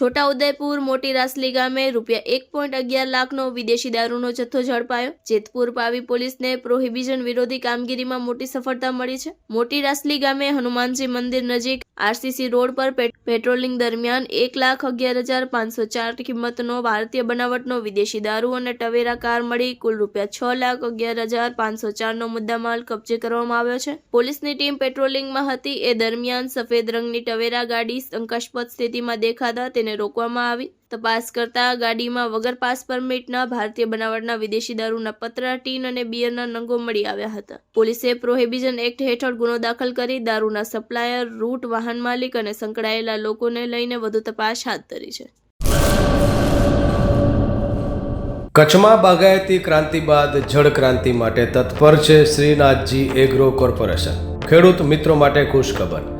છોટાઉદેપુર મોટી રાસલી ગામે રૂપિયા એક પોઈન્ટ અગિયાર લાખનો વિદેશી દારૂનો જથ્થો ઝડપાયો. જેતપુર પાવી પોલીસને પ્રોહિબિશન વિરોધી કામગીરીમાં મોટી સફળતા મળી છે. મોટી રાસલી ગામે હનુમાનજી મંદિર નજીક આરસીસી રોડ પર પેટ- પેટ્રોલિંગ દરમિયાન એક લાખ અગિયાર હજાર પાંચસો ચાર કિંમતનો ભારતીય બનાવટનો વિદેશી દારૂ અને ટવેરા કાર મળી કુલ રૂપિયા છ લાખ અગિયાર હજાર પાંચસો ચારનો મુદ્દામાલ કબજે કરવામાં આવ્યો છે. પોલીસની ટીમ પેટ્રોલિંગમાં હતી. એ દરમિયાન સફેદ રંગની ટવેરા ગાડી શંકાસ્પદ સ્થિતિમાં દેખાતા તેને રોકવામાં આવી. તપાસ કરતા ગાડીમાં વગર પાસ પરમિટના ભારતીય બનાવટના વિદેશી દારૂના પતરા, ટીન અને બિયરના નંગો મળી આવ્યા હતા. પોલીસે પ્રોહિબિશન એક્ટ હેઠળ ગુનો દાખલ કરી દારૂના સપ્લાયર, રૂટ, વાહન માલિક અને સંકળાયેલા લોકોને લઈને વધુ તપાસ હાથ ધરી છે. કચ્છમાં બાગાયતી ક્રાંતિ બાદ જળ ક્રાંતિ માટે તત્પર છે શ્રીનાથજી એગ્રો કોર્પોરેશન. ખેડૂત મિત્રો માટે ખુશખબર.